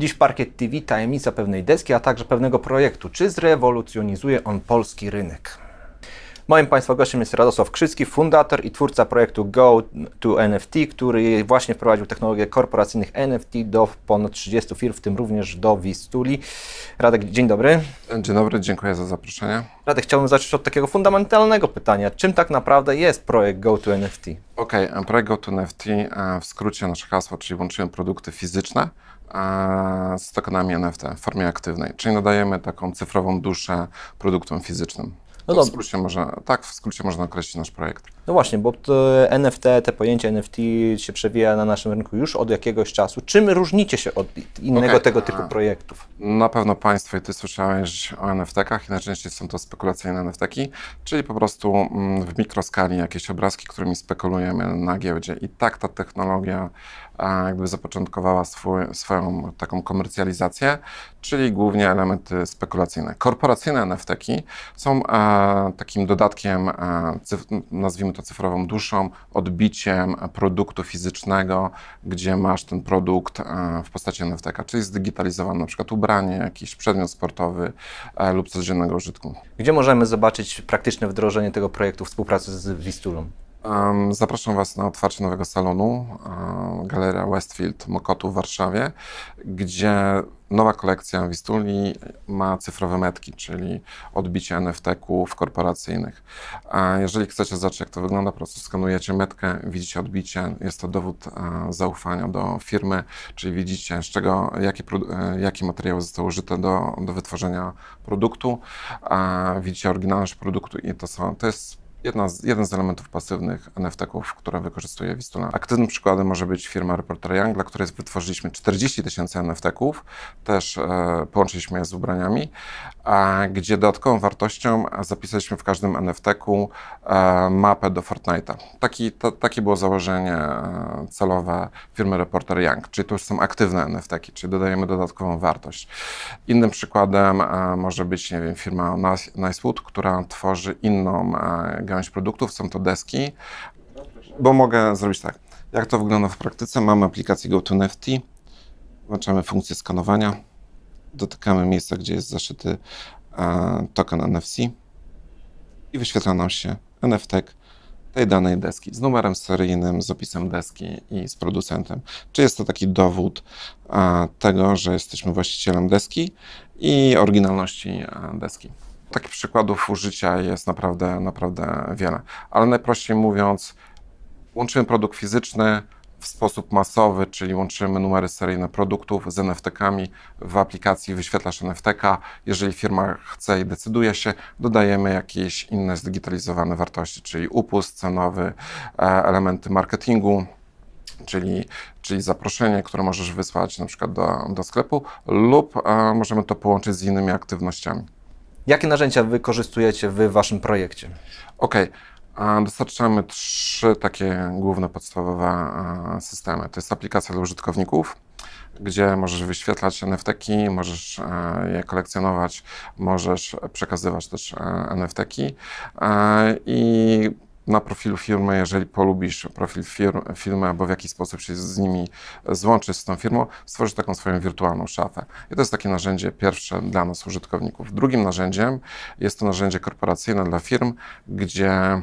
Dziś Parkiet TV tajemnica pewnej deski, a także pewnego projektu. Czy zrewolucjonizuje on polski rynek? Moim Państwa gościem jest Radosław Krzycki, fundator i twórca projektu Go to NFT, który właśnie wprowadził technologię korporacyjnych NFT do ponad 30 firm, w tym również do Wistuli. Radek, dzień dobry. Dzień dobry, dziękuję za zaproszenie. Radek, chciałbym zacząć od takiego fundamentalnego pytania. Czym tak naprawdę jest projekt Go to NFT? Okej, okay, projekt GoToNFT, e, w skrócie nasze hasło, czyli łączymy produkty fizyczne e, z tokenami NFT w formie aktywnej, czyli nadajemy taką cyfrową duszę produktom fizycznym. No To w skrócie można, tak, w skrócie można określić nasz projekt. No właśnie, bo to NFT, te pojęcie NFT się przewija na naszym rynku już od jakiegoś czasu. Czym różnicie się od innego Okej, tego typu projektów? Na pewno Państwo i Ty słyszałeś o NFT-kach i najczęściej są to spekulacyjne NFT-ki, czyli po prostu mm, w mikroskali jakieś obrazki, którymi spekulujemy na giełdzie. I tak ta technologia jakby zapoczątkowała swój, swoją taką komercjalizację, czyli głównie elementy spekulacyjne. Korporacyjne NFT-ki są e, takim dodatkiem, e, nazwijmy to cyfrową duszą, odbiciem produktu fizycznego, gdzie masz ten produkt e, w postaci NFT-ka, czyli zdigitalizowane na przykład ubranie, jakiś przedmiot sportowy e, lub codziennego użytku. Gdzie możemy zobaczyć praktyczne wdrożenie tego projektu w współpracy z Wistulą? Zapraszam Was na otwarcie nowego salonu, Galeria Westfield Mokotu w Warszawie, gdzie nowa kolekcja Wistuli ma cyfrowe metki, czyli odbicie NFT-ków korporacyjnych. Jeżeli chcecie zobaczyć, jak to wygląda, po prostu skanujecie metkę, widzicie odbicie. Jest to dowód e, zaufania do firmy, czyli widzicie, z czego, produ- e, jakie materiały zostały użyte do, do wytworzenia produktu. Widzicie oryginalność produktu i to, są, to jest Jedna z, jeden z elementów pasywnych NFT-ków, które wykorzystuje Wistula. Aktywnym przykładem może być firma Reporter Young, dla której wytworzyliśmy 40 tysięcy NFT-ków, też e, połączyliśmy je z ubraniami, a, gdzie dodatkową wartością zapisaliśmy w każdym NFT-ku e, mapę do Fortnite'a. Taki, to, takie było założenie e, celowe firmy Reporter Young, czyli to już są aktywne NFT-ki, czyli dodajemy dodatkową wartość. Innym przykładem e, może być, nie wiem, firma Nice- Nicewood, która tworzy inną e, gałąź produktów, są to deski, bo mogę zrobić tak. Jak to wygląda w praktyce? Mamy aplikację GoToNFT, włączamy funkcję skanowania, dotykamy miejsca, gdzie jest zaszyty e, token NFC i wyświetla nam się NFT tej danej deski z numerem seryjnym, z opisem deski i z producentem. Czy jest to taki dowód e, tego, że jesteśmy właścicielem deski i oryginalności e, deski. Takich przykładów użycia jest naprawdę, naprawdę wiele, ale najprościej mówiąc, łączymy produkt fizyczny w sposób masowy, czyli łączymy numery seryjne produktów z NFT-kami. W aplikacji wyświetlasz NFT-ka. Jeżeli firma chce i decyduje się, dodajemy jakieś inne zdigitalizowane wartości, czyli upust cenowy, e, elementy marketingu, czyli, czyli zaproszenie, które możesz wysłać na przykład do, do sklepu lub e, możemy to połączyć z innymi aktywnościami. Jakie narzędzia wykorzystujecie Wy w Waszym projekcie? Okej. a Dostarczamy trzy takie główne, podstawowe systemy. To jest aplikacja dla użytkowników, gdzie możesz wyświetlać NFT-ki, możesz e, je kolekcjonować, możesz przekazywać też e, NFT-ki e, i na profilu firmy, jeżeli polubisz profil firm, firmy albo w jakiś sposób się z nimi złączysz z tą firmą, stworzysz taką swoją wirtualną szafę. I to jest takie narzędzie pierwsze dla nas, użytkowników. Drugim narzędziem jest to narzędzie korporacyjne dla firm, gdzie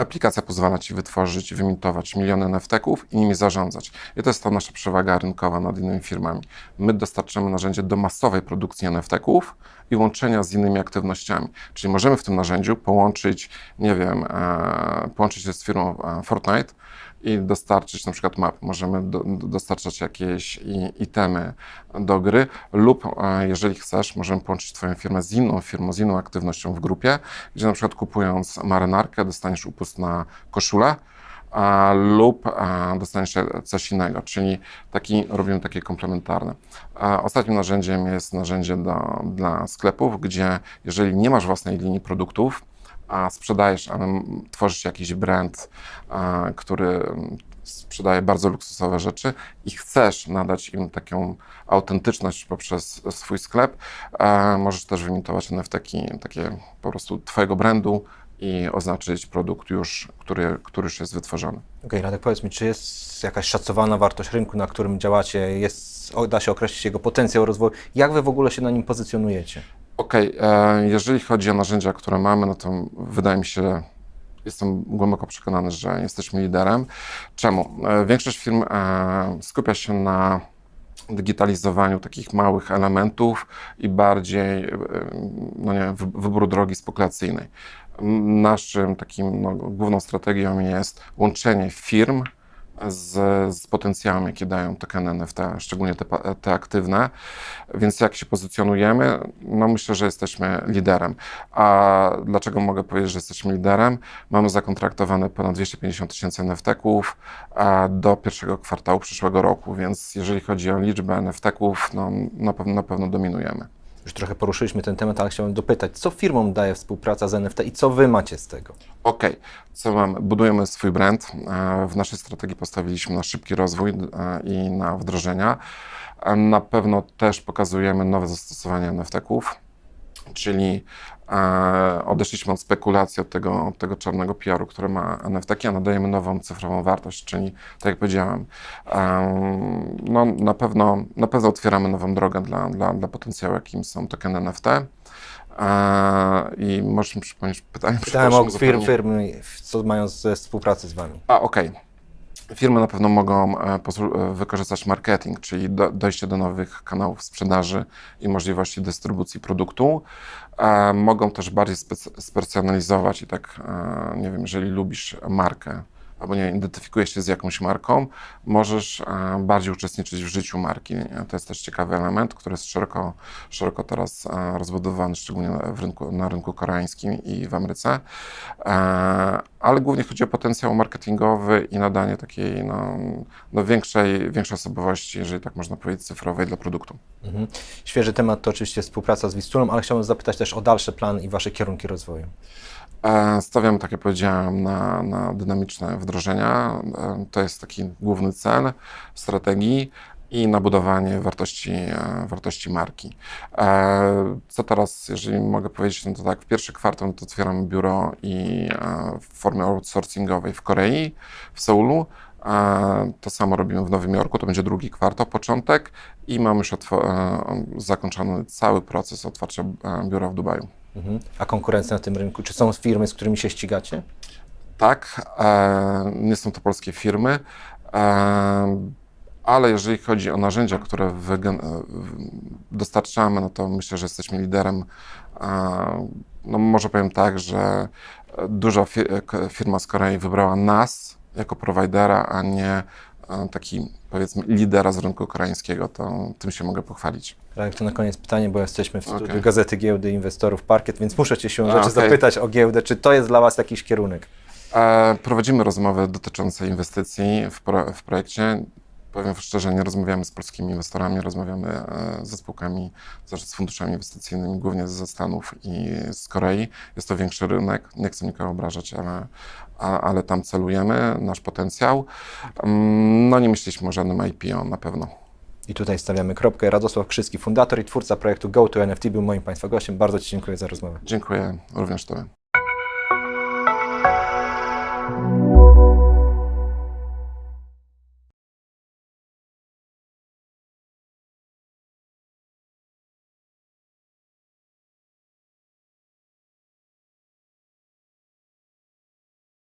Aplikacja pozwala Ci wytworzyć, wymitować miliony NFT-ków i nimi zarządzać. I to jest ta nasza przewaga rynkowa nad innymi firmami. My dostarczamy narzędzie do masowej produkcji NFT-ków i łączenia z innymi aktywnościami. Czyli możemy w tym narzędziu połączyć, nie wiem, e, połączyć się z firmą e, Fortnite i dostarczyć na przykład map. Możemy do, do, dostarczać jakieś itemy do gry lub e, jeżeli chcesz, możemy połączyć Twoją firmę z inną firmą, z inną aktywnością w grupie, gdzie na przykład kupując marynarkę dostaniesz upust na koszulę, a, lub a, dostaniesz coś innego, czyli taki, robimy takie komplementarne. A, ostatnim narzędziem jest narzędzie do, dla sklepów, gdzie jeżeli nie masz własnej linii produktów, a sprzedajesz, tworzysz jakiś brand, który sprzedaje bardzo luksusowe rzeczy i chcesz nadać im taką autentyczność poprzez swój sklep, możesz też wymitować NFT-ki, takie po prostu twojego brandu i oznaczyć produkt już, który, który już jest wytworzony. Okej, Radek, powiedz mi, czy jest jakaś szacowana wartość rynku, na którym działacie, jest da się określić jego potencjał rozwoju. Jak wy w ogóle się na nim pozycjonujecie? Okej, e, jeżeli chodzi o narzędzia, które mamy, no to wydaje mi się, jestem głęboko przekonany, że jesteśmy liderem. Czemu? E, większość firm e, skupia się na digitalizowaniu takich małych elementów i bardziej, no nie wiem, wy- wyboru drogi spekulacyjnej. Naszym takim no, główną strategią jest łączenie firm z, z potencjałem, jaki dają tokeny NFT, szczególnie te, te aktywne. Więc jak się pozycjonujemy? No myślę, że jesteśmy liderem. A dlaczego mogę powiedzieć, że jesteśmy liderem? Mamy zakontraktowane ponad 250 tysięcy NFT-ków do pierwszego kwartału przyszłego roku, więc jeżeli chodzi o liczbę NFT-ków, no na pewno, na pewno dominujemy. Już trochę poruszyliśmy ten temat, ale chciałbym dopytać, co firmom daje współpraca z NFT i co wy macie z tego? Okej, co mamy? Budujemy swój brand. E, W naszej strategii postawiliśmy na szybki rozwój e, i na wdrożenia. E, Na pewno też pokazujemy nowe zastosowania NFT-ków, czyli e, odeszliśmy od spekulacji, od tego, od tego czarnego PR-u, który ma NFT, a nadajemy nową cyfrową wartość, czyli tak jak powiedziałem, em, no, na, pewno, na pewno otwieramy nową drogę dla, dla, dla potencjału, jakim są tokeny NFT. E, I możesz mi przypomnieć pytanie? Pytałem o Przepraszam, firm, zupełnie- firmy, co mają ze współpracy z wami. a, okej. Firmy na pewno mogą e, e, wykorzystać marketing, czyli do, dojście do nowych kanałów sprzedaży i możliwości dystrybucji produktu. E, mogą też bardziej spersonalizować i tak, nie wiem, jeżeli lubisz markę albo nie identyfikujesz się z jakąś marką, możesz bardziej uczestniczyć w życiu marki. To jest też ciekawy element, który jest szeroko, szeroko teraz rozbudowany, szczególnie rynku, na rynku koreańskim i w Ameryce. E, ale głównie chodzi o potencjał marketingowy i nadanie takiej no, no większej, większej osobowości, jeżeli tak można powiedzieć, cyfrowej dla produktu. Mhm. Świeży temat to oczywiście współpraca z Wistulą, ale chciałbym zapytać też o dalszy plan i wasze kierunki rozwoju. Stawiam, tak jak powiedziałem, na, na dynamiczne wdrożenia. E, To jest taki główny cel strategii i na budowanie wartości, e, wartości marki. E, Co teraz, jeżeli mogę powiedzieć, no to tak, w pierwszy kwartał no to otwieramy biuro i w formie outsourcingowej w Korei, w Seulu. To samo robimy w Nowym Jorku, to będzie drugi kwartał, początek i mamy już zakończony cały proces otwarcia biura w Dubaju. Mhm. A konkurencja na tym rynku? Czy są firmy, z którymi się ścigacie? Tak, e, nie są to polskie firmy, e, ale jeżeli chodzi o narzędzia, które e, dostarczamy, no to myślę, że jesteśmy liderem. E, no może powiem tak, że duża fi- k- firma z Korei wybrała nas jako prowajdera, a nie taki powiedzmy lidera z rynku koreańskiego, to tym się mogę pochwalić. Radek, to na koniec pytanie, bo jesteśmy w studiu Okej. Gazety Giełdy Inwestorów Parkiet, więc muszę cię się rzeczy okej. zapytać o giełdę. Czy to jest dla was jakiś kierunek? E, Prowadzimy rozmowy dotyczące inwestycji w, pro, w projekcie. Powiem szczerze, nie rozmawiamy z polskimi inwestorami, rozmawiamy e, ze spółkami, z funduszami inwestycyjnymi, głównie ze Stanów i z Korei. Jest to większy rynek, nie chcę nikogo obrażać, ale, ale tam celujemy, nasz potencjał. Mm, No nie myśleliśmy o żadnym IPO na pewno. I tutaj stawiamy kropkę. Radosław Krzyski, fundator i twórca projektu Go to NFT był moim Państwa gościem. Bardzo Ci dziękuję za rozmowę. Dziękuję również Tobie.